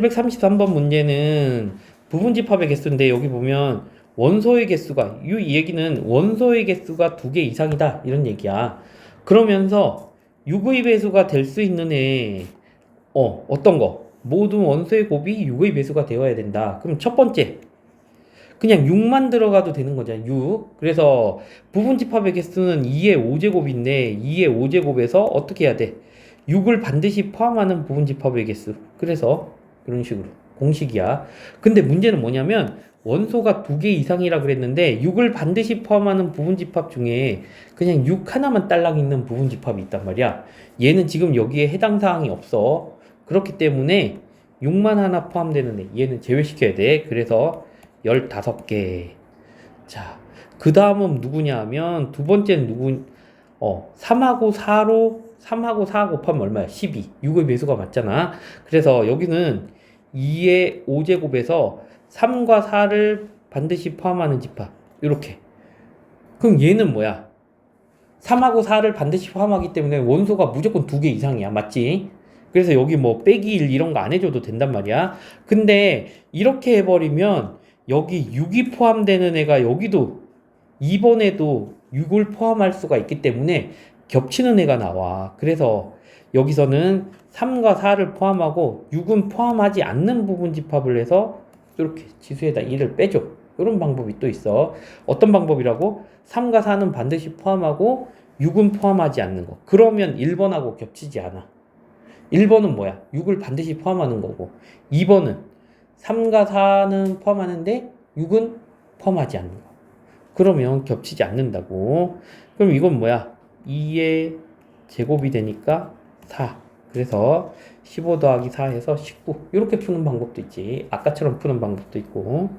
733번 문제는 부분 집합의 개수인데 여기 보면 원소의 개수가 이 얘기는 원소의 개수가 두 개 이상이다 이런 얘기야. 그러면서 6의 배수가 될 수 있는 애 어, 어떤 거? 모든 원소의 곱이 6의 배수가 되어야 된다. 그럼 첫 번째 그냥 6만 들어가도 되는 거잖아. 6. 그래서 부분 집합의 개수는 2의 5제곱인데 2의 5제곱에서 어떻게 해야 돼? 6을 반드시 포함하는 부분 집합의 개수. 그래서 이런 식으로 공식이야. 근데 문제는 뭐냐면 원소가 두 개 이상이라 그랬는데 6을 반드시 포함하는 부분 집합 중에 그냥 6 하나만 딸랑 있는 부분 집합이 있단 말이야. 얘는 지금 여기에 해당 사항이 없어. 그렇기 때문에 6만 하나 포함되는 애 얘는 제외시켜야 돼. 그래서 15개. 자, 그 다음은 누구냐 하면 두 번째는 누구, 어, 3하고 4로, 3하고 4 곱하면 얼마야? 12. 6의 배수가 맞잖아. 그래서 여기는 2의 5제곱에서 3과 4를 반드시 포함하는 집합. 이렇게. 그럼 얘는 뭐야? 3하고 4를 반드시 포함하기 때문에 원소가 무조건 두 개 이상이야. 맞지? 그래서 여기 뭐 빼기 1 이런 거 안 해줘도 된단 말이야. 근데 이렇게 해버리면 여기 6이 포함되는 애가 여기도 2번에도 6을 포함할 수가 있기 때문에 겹치는 애가 나와. 그래서 여기서는 3과 4를 포함하고 6은 포함하지 않는 부분 집합을 해서 이렇게 지수에다 1을 빼줘. 이런 방법이 또 있어. 어떤 방법이라고? 3과 4는 반드시 포함하고 6은 포함하지 않는 거. 그러면 1번하고 겹치지 않아. 1번은 뭐야? 6을 반드시 포함하는 거고. 2번은 3과 4는 포함하는데 6은 포함하지 않는 거. 그러면 겹치지 않는다고. 그럼 이건 뭐야? 2의 제곱이 되니까 4. 그래서 15 더하기 4 해서 19. 이렇게 푸는 방법도 있지. 아까처럼 푸는 방법도 있고.